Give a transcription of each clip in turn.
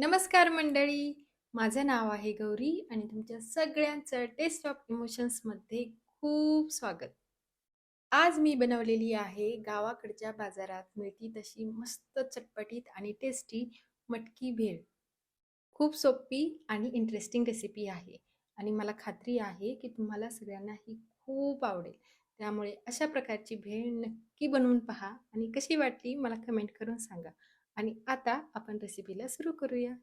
नमस्कार मंडळी. माझं नाव आहे गौरी आणि तुमच्या सगळ्यांचं टेस्ट ऑफ इमोशन्समध्ये खूप स्वागत. आज मी बनवलेली आहे गावाकडच्या बाजारात मिळती तशी मस्त चटपटीत आणि टेस्टी मटकी भेळ. खूप सोपी आणि इंटरेस्टिंग रेसिपी आहे आणि मला खात्री आहे की तुम्हाला सगळ्यांना ही खूप आवडेल. त्यामुळे अशा प्रकारची भेळ नक्की बनवून पहा आणि कशी वाटली मला कमेंट करून सांगा. आणि आता आपण रेसिपीला सुरू करूया.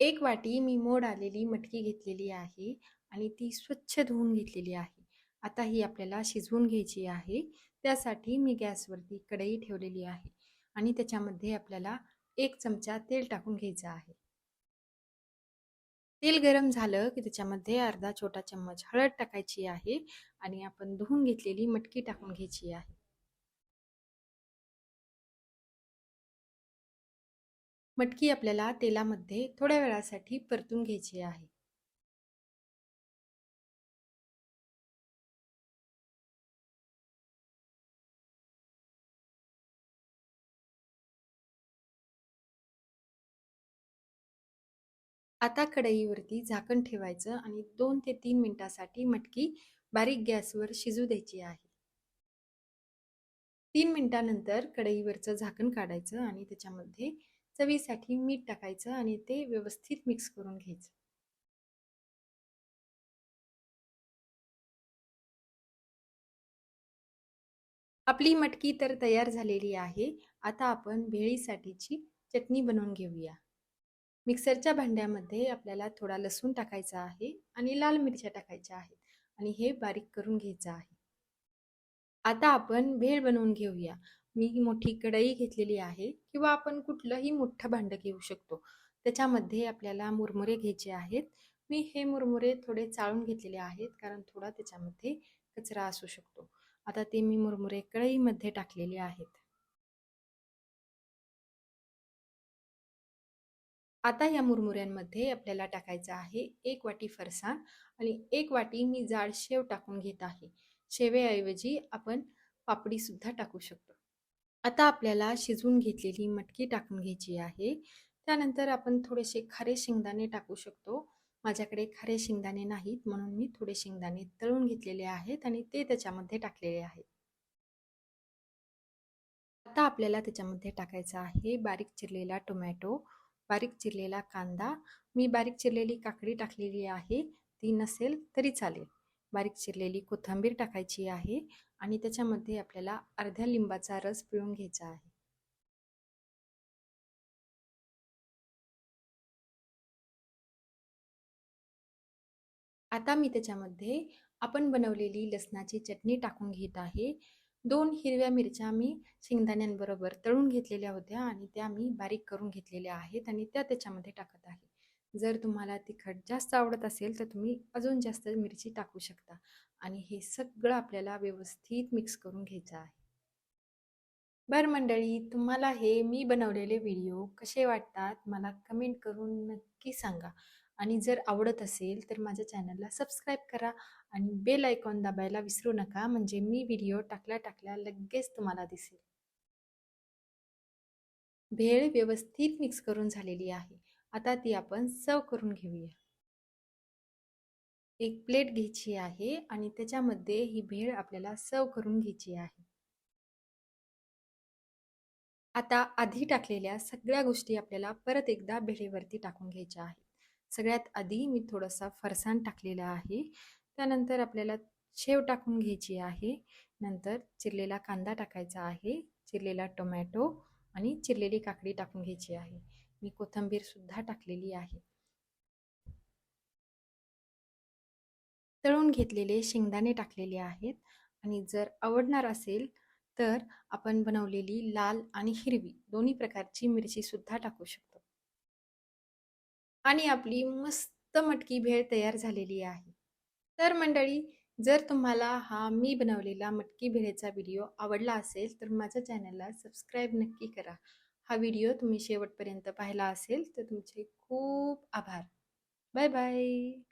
एक वाटी मी मोड आलेली मटकी घेतलेली आहे आणि ती स्वच्छ धुवून घेतलेली आहे. आता ही आपल्याला शिजवून घ्यायची आहे. त्यासाठी मी गॅसवरती कढई ठेवलेली आहे आणि त्याच्यामध्ये आपल्याला एक चमचा तेल टाकून घ्यायचं आहे. तेल गरम झालं की त्याच्यामध्ये अर्धा छोटा चम्मच हळद टाकायची आहे आणि आपण धुवून घेतलेली मटकी टाकून घ्यायची आहे. मटकी आपल्याला तेलामध्ये थोड्या वेळासाठी परतून घ्यायची आहे. आता कढईवरती झाकण ठेवायचं आणि दोन ते तीन मिनिटासाठी मटकी बारीक गॅसवर शिजू द्यायची आहे. तीन मिनिटानंतर कढईवरचं झाकण काढायचं आणि त्याच्यामध्ये चवीसाठी मीठ टाकायचं आणि ते व्यवस्थित मिक्स करून घ्यायचं. आपली मटकी तर तयार झालेली आहे. आता आपण भेळीसाठीची चटणी बनवून घेऊया. मिक्सरच्या भांड्यामध्ये आपल्याला थोडा लसूण टाकायचा आहे आणि लाल मिरच्या टाकायच्या आहेत आणि हे बारीक करून घ्यायचं आहे. आता आपण भेळ बनवून घेऊया. मी मोठी कढई घेतलेली आहे किंवा आपण कुठलंही मोठं भांडं घेऊ शकतो. त्याच्यामध्ये आपल्याला मुरमुरे घ्यायचे आहेत. मी हे मुरमुरे थोडे चाळून घेतलेले आहेत कारण थोडा त्याच्यामध्ये कचरा असू शकतो. आता ते मी मुरमुरे कढईमध्ये टाकलेले आहेत. आता या मुरमुऱ्यांमध्ये आपल्याला टाकायचं आहे एक वाटी फरसाण आणि एक वाटी मी जाड शेव टाकून घेत आहे. शेवेऐवजी आपण पापडी सुद्धा टाकू शकतो. आता आपल्याला शिजवून घेतलेली मटकी टाकून घ्यायची आहे. त्यानंतर आपण थोडेसे खारे शेंगदाणे टाकू शकतो. माझ्याकडे खारे शेंगदाणे नाहीत म्हणून मी थोडे शेंगदाणे तळून घेतलेले आहेत आणि ते त्याच्यामध्ये टाकलेले आहेत. आता आपल्याला त्याच्यामध्ये टाकायचं आहे बारीक चिरलेला टोमॅटो बारीक चिरलेला कांदा. मी बारीक चिरलेली काकडी टाकलेली आहे. ती नसेल तरी चालेल. बारीक चिरलेली कोथिंबीर टाकायची आहे आणि त्याच्यामध्ये आपल्याला अर्ध्या लिंबाचा रस पिळून घ्यायचा आहे. आता मी त्याच्यामध्ये आपण बनवलेली लसणाची चटणी टाकून घेत आहे. दोन हिरव्या मिरच्या मी शेंगदाण्यांबरोबर तळून घेतलेल्या होत्या आणि त्या मी बारीक करून घेतलेल्या आहेत आणि त्या त्याच्यामध्ये टाकत आहे. जर तुम्हाला तिखट जास्त आवडत असेल तर तुम्ही अजून जास्त मिरची टाकू शकता आणि हे सगळं आपल्याला व्यवस्थित मिक्स करून घ्यायचं आहे. बर मंडळी तुम्हाला हे मी बनवलेले व्हिडिओ कसे वाटतात मला कमेंट करून नक्की सांगा. आणि जर आवडत असेल तर माझ्या चॅनलला सबस्क्राईब करा आणि बेल आयकॉन दाबायला विसरू नका म्हणजे मी व्हिडिओ टाकल्या टाकल्या लगेच तुम्हाला दिसेल. भेळ व्यवस्थित मिक्स करून झालेली आहे. आता ती आपण सर्व करून घेऊया. एक प्लेट घ्यायची आहे आणि त्याच्यामध्ये ही भेळ आपल्याला सर्व करून घ्यायची आहे. आता आधी टाकलेल्या सगळ्या गोष्टी आपल्याला परत एकदा भेळेवरती टाकून घ्यायच्या आहेत. सगळ्यात आधी मी थोडासा फरसाण टाकलेला आहे. त्यानंतर आपल्याला शेव टाकून घ्यायची आहे. नंतर चिरलेला कांदा टाकायचा आहे. चिरलेला टोमॅटो आणि चिरलेली काकडी टाकून घ्यायची आहे. मी कोथंबीरसुद्धा टाकलेली आहे. तळून घेतलेले शेंगदाणे टाकलेले आहेत. आणि जर आवडणार असेल तर आपण बनवलेली लाल आणि हिरवी दोन्ही प्रकारची मिरची सुद्धा टाकू शकतो. आणि आपली मस्त मटकी भेळ तयार झालेली आहे. तर मंडळी जर तुम्हाला हा मी बनवलेला मटकी भेळेचा व्हिडिओ आवडला असेल तर माझ्या चॅनलला सबस्क्राईब नक्की करा. हा व्हिडिओ तुम्ही शेवटपर्यंत पाहिला असेल तर तुमचे खूप आभार. Bye bye.